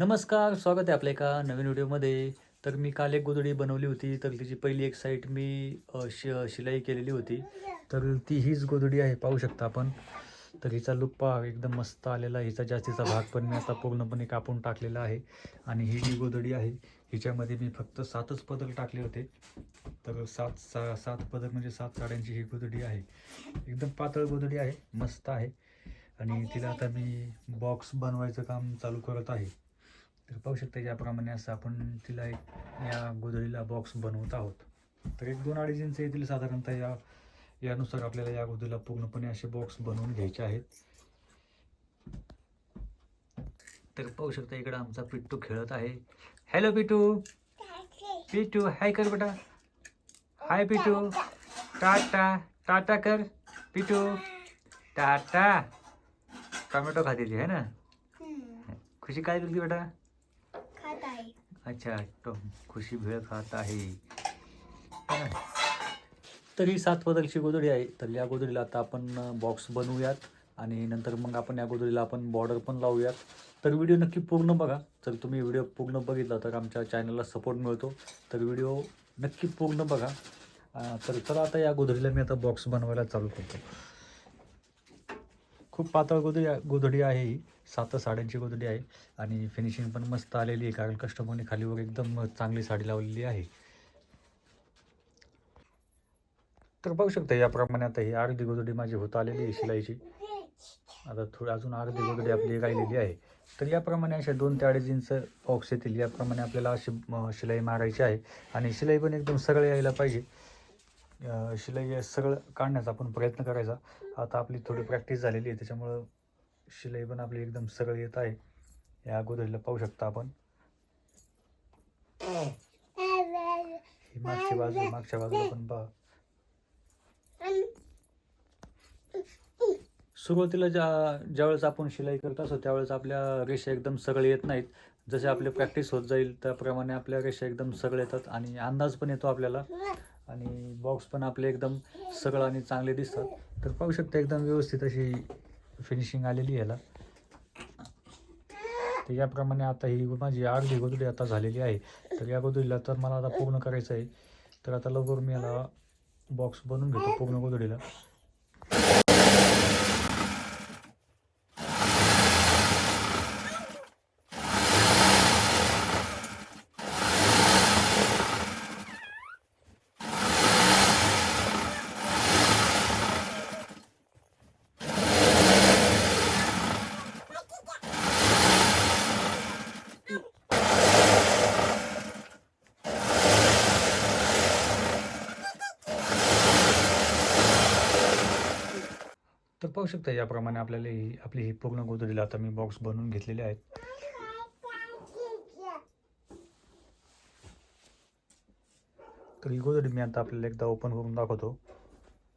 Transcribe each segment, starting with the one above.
नमस्कार स्वागत आहे आपल्या एका नवीन व्हिडिओमध्ये. तर मी काल एक गोधडी बनवली होती तर तिची पहिली एक साईट मी शि शिलाई केलेली होती. तर ती हीच गोधडी आहे पाहू शकता आपण. तर हिचा लुक पहा एकदम मस्त आलेला हिचा जास्तीचा भाग पण मी आता पूर्णपणे कापून टाकलेला आहे. आणि ही जी गोधडी आहे हिच्यामध्ये मी फक्त सातच पदर टाकले होते. तर सात सा सात पदर म्हणजे सात साड्यांची ही गोधडी आहे. एकदम पातळ गोधडी आहे मस्त आहे. आणि तिला आता मी बॉक्स बनवायचं काम चालू करत आहे. तर पाहू शकता याप्रमाणे असं आपण तिला एक या गोधडीला बॉक्स बनवत आहोत. तर एक दोन अडीच इंच येतील साधारणतः या यानुसार आपल्याला या गोधडीला पूर्णपणे असे बॉक्स बनवून घ्यायचे आहेत. तर पाहू शकता इकडं आमचा पिट्टू खेळत आहे. हॅलो पिटू पिटू हाय कर बेटा. हाय पिटू टाटा. टाटा कर पिटू टाटा. टोमॅटो खाते ती है ना? खुशी काय दिली बेटा? अच्छा तो खुशी भेळ खात आहे. तरी सात बदलची गोधडी आहे. तर या गोधडीला आता आपण बॉक्स बनवूयात आणि नंतर मग आपण या गोधडीला आपण बॉर्डर पण लावूयात. तर व्हिडिओ नक्की पूर्ण बघा. जर तुम्ही व्हिडिओ पूर्ण बघितला तर आमच्या चॅनलला सपोर्ट मिळतो. तर व्हिडिओ नक्की पूर्ण बघा. तर चला आता या गोधडीला मी आता बॉक्स बनवायला चालू करतो. खूप पातळ गोधडी गोधडी आहे ही. सात साड्यांची गोधडी आहे. आणि फिनिशिंग पण मस्त आलेली आहे. कारण कस्टमरने खाली वर एकदम चांगली साडी लावलेली आहे. तर बघू शकता याप्रमाणे आता ही अर्धी गोधडी माझी होत आलेली आहे शिलाईची. आता थोडी अजून अर्धी गोधडी आपली राहिलेली आहे. तर याप्रमाणे अशा दोन ते अडीच इंच बॉक्स येतील. याप्रमाणे आपल्याला अशी शिलाई मारायची आहे. आणि शिलाई पण एकदम सरळ यायला पाहिजे. शिलाई सगळं काढण्याचा आपण प्रयत्न करायचा. आता आपली थोडी प्रॅक्टिस झालेली आहे त्याच्यामुळं शिलाई पण आपली एकदम सरळ येत आहे. या अगोदरला पाहू शकता आपण. ही मागच्या बाजू मागच्या बाजूला पण पहा. सुरुवातीला ज्या ज्यावेळेस आपण शिलाई करत असतो त्यावेळेस आपल्या रेषा एकदम सगळे येत नाहीत. जसे आपले प्रॅक्टिस होत जाईल त्याप्रमाणे आपल्या रेषा एकदम सगळे येतात आणि अंदाज पण येतो आपल्याला. आणि बॉक्स पण आपले एकदम सगळं आणि चांगले दिसतात. तर पाहू शकता एकदम व्यवस्थित अशी फिनिशिंग आलेली ह्याला याला. तर याप्रमाणे आता ही माझी अर्धी गोदडी आता झालेली आहे. तर या गोधडीला तर मला आता पूर्ण करायचं आहे. तर आता लवकर मी याला बॉक्स बनवून घेतो पूर्ण गोधडीला. पाहू शकता याप्रमाणे आपल्याला ही आपली ही पूर्ण गोधडीला आता मी बॉक्स बनवून घेतलेले आहेत. तर ही गोधडी मी आता आपल्याला एकदा ओपन करून दाखवतो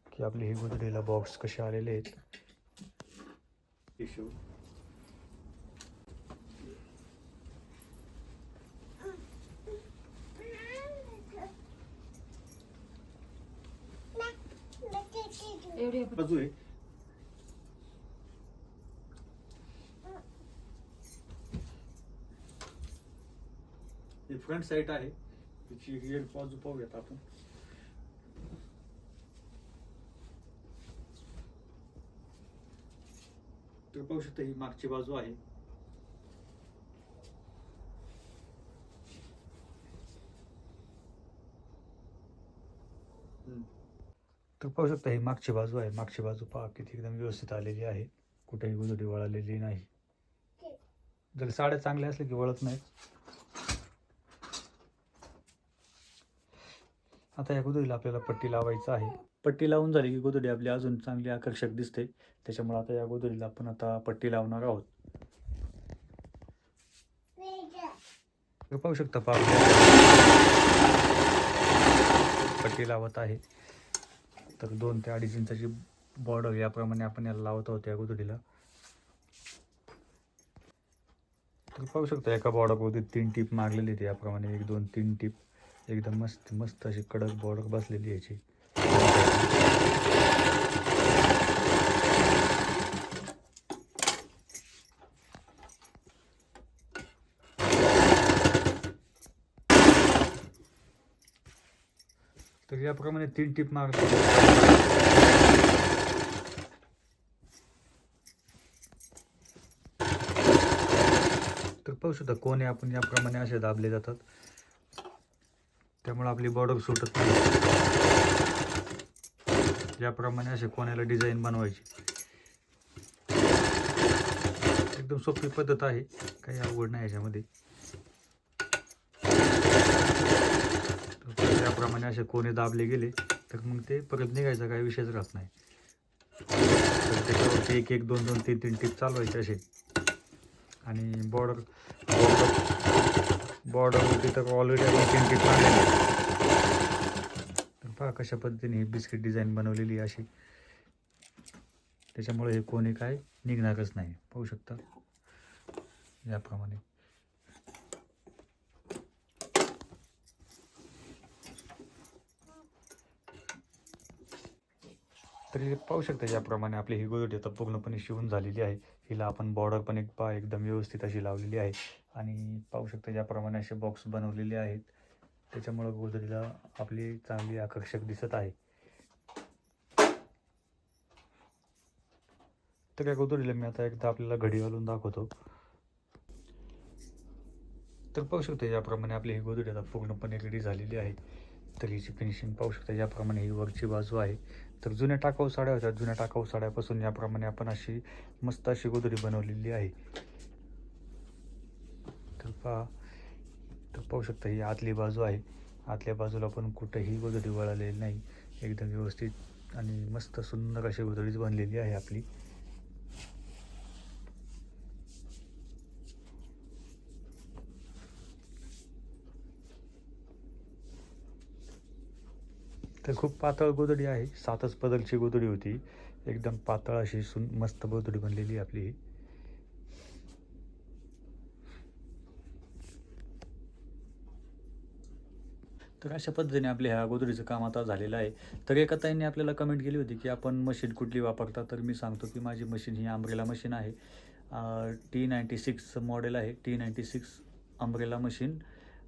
की आपली ही गोधडीला बॉक्स कसे आलेले आहेत. एवढी बाजू आहे ही फ्रंट साईड आहे. तिची रिअल बाजू पाहूयात आपण. तर पाहू शकता ही मागची बाजू आहे. तर पाहू शकता ही मागची बाजू आहे. मागची बाजू पहा किती एकदम व्यवस्थित आलेली आहे. कुठेही गुजडी वळालेली नाही. जर साड्या चांगल्या असल्या की वळत नाहीत आता या गोधडीला आपल्याला पट्टी लावायचं आहे. पट्टी लावून झाली की गोधडी आपली अजून चांगली आकर्षक दिसते. त्याच्यामुळे आता या गोधडीला आपण आता पट्टी लावणार आहोत. पाहू शकता पहा पट्टी लावत आहे. तर दोन ते अडीच इंचाची बॉर्डर याप्रमाणे आपण याला लावत आहोत या गोधडीला तर पाहू शकता एका बॉर्डरवरती तीन टीप मारलेली आहेत. याप्रमाणे एक दोन तीन टीप. एकदम मस्त मस्त अशी कडक बॉर्डर बसलेली याची. तर याप्रमाणे तीन टीप मारतो. तर पाहू शकता कोणी आपण याप्रमाणे असे दाबले जातात. त्यामुळे आपली बॉर्डर सुटत नाही. याप्रमाणे असे कोण्याला डिझाईन बनवायची. एकदम सोपी पद्धत आहे. काही अवघड नाही याच्यामध्ये. तर त्याप्रमाणे असे कोणे दाबले गेले तर मग ते परत निघायचा काही विषयच राहत नाही. तर त्याच्यावरती एक एक दोन दोन तीन तीन टीप चालवायचे असे. आणि बॉर्डर बॉर्डरवरती तर ऑलरेडी आपण तीन टीप तर पहा कशा पद्धतीने ही बिस्किट डिझाईन बनवलेली अशी. त्याच्यामुळे हे कोणी काय निघणारच नाही. पाहू शकता. याप्रमाणे. तर हे पाहू शकता याप्रमाणे आपली ही गोदडी आता पूर्णपणे शिवून झालेली आहे. हिला आपण बॉर्डर पण एक पा एकदम व्यवस्थित अशी लावलेली आहे. आणि पाहू शकता याप्रमाणे असे बॉक्स बनवलेले आहेत. त्याच्यामुळं गोदडीला आपली चांगली आकर्षक दिसत आहे. तर या गोदडीला मी आता एकदा आपल्याला घडी घालून दाखवतो. तर पाहू शकता याप्रमाणे आपली ही गोदडी आता पूर्णपणे रेडी झालेली आहे. तर हिची फिनिशिंग पाहू शकता याप्रमाणे ही वरची बाजू आहे. तर जुन्या टाकाऊ साड्या होत्या. जुन्या टाकाऊ साड्यापासून याप्रमाणे आपण अशी मस्त अशी गोदडी बनवलेली आहे. तर पहा तर पाहू शकता ही आतली बाजू आहे. आतल्या बाजूला पण कुठेही गोदडी वळालेली नाही. एकदम व्यवस्थित आणि मस्त सुंदर अशी गोदडीच बनलेली आहे आपली. तर खूप पातळ गोदडी आहे. सातच पदरची गोदडी होती. एकदम पातळ अशी सुन मस्त गोदडी बनलेली आपली. तर अशा पद्धतीने आपल्या ह्या गोदडीचं काम आता झालेलं आहे. तर एका ताईंनी आपल्याला कमेंट केली होती की आपण मशीन कुठली वापरता? तर मी सांगतो की माझी मशीन ही आंब्रेला मशीन आहे. टी नाईंटी सिक्स मॉडेल आहे. T ninety six umbrella machine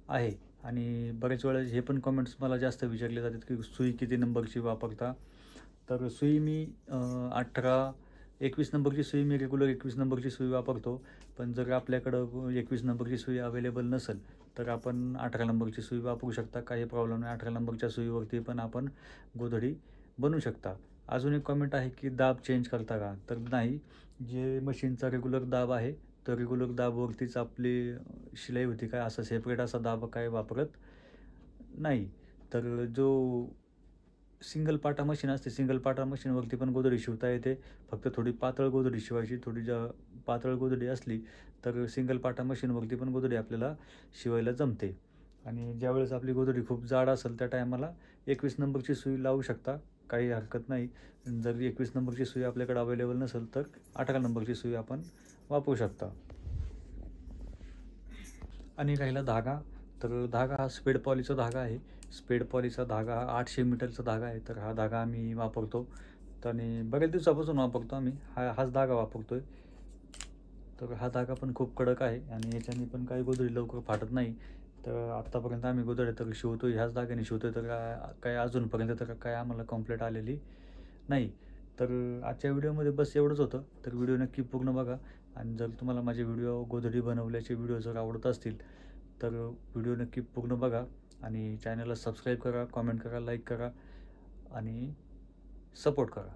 आहे. आणि बरेच वेळेस हे पण कमेंट्स मला जास्त विचारले जातात की सुई किती नंबरची वापरता? तर सुई मी अठरा एकवीस नंबरची सुई मी रेग्युलर एकवीस नंबरची सुई वापरतो. पण जर आपल्याकडं एकवीस नंबरची सुई अवेलेबल नसेल तर आपण अठरा नंबरची सुई वापरू शकता. काही प्रॉब्लेम नाही अठरा नंबरच्या सुईवरती पण आपण गोधडी बनवू शकता. अजून एक कमेंट आहे की दाब चेंज करता का? तर नाही जे मशीनचा रेग्युलर दाब आहे तर रेग्युलर दाबवरतीच आपली शिलाई होती काय असा सेपरेट असा दाब काय वापरत नाही. तर जो सिंगल पाटा मशीन असते सिंगल पाटा मशीनवरती पण गोदडी शिवता येते. फक्त थोडी पातळ गोदडी शिवायची थोडी ज्या पातळ गोदडी असली तर सिंगल पाटा मशीनवरती पण गोदडी आपल्याला शिवायला जमते. आणि ज्यावेळेस आपली गोदडी खूप जाड असेल त्या टायमाला एकवीस नंबरची सुई लावू शकता. काही हरकत नाही. जर एकवीस नंबरची सुई आपल्याकडे अवेलेबल नसेल तर अठरा नंबरची सुई आपण वापरू शकता. आणि राहिला धागा. तर धागा हा स्पेड पॉलीचा धागा आहे. स्पेड पॉलीचा धागा हा आठशे मीटरचा धागा आहे. तर हा धागा आम्ही वापरतो. तर आणि बऱ्याच दिवसापासून वापरतो आम्ही. हा हाच धागा वापरतो आहे तर हा धागा पण खूप कडक आहे. आणि याच्याने पण काही गोदडी लवकर फाटत नाही. तर आत्तापर्यंत आम्ही गोदड्या तर शिवतो ह्याच धाग्याने शिवतो तर काय अजूनपर्यंत तर काय आम्हाला कम्प्लेट आलेली नाही. तर आजच्या व्हिडिओमध्ये बस एवढंच होतं. तर व्हिडिओ नक्की पूर्ण बघा. आणि जर तुम्हाला माझे व्हिडिओ गोधडी बनवल्याचे व्हिडिओ जर आवडत असतील तर व्हिडिओ नक्की पूर्ण बघा. आणि चॅनलला सबस्क्राईब करा कॉमेंट करा लाईक करा आणि सपोर्ट करा.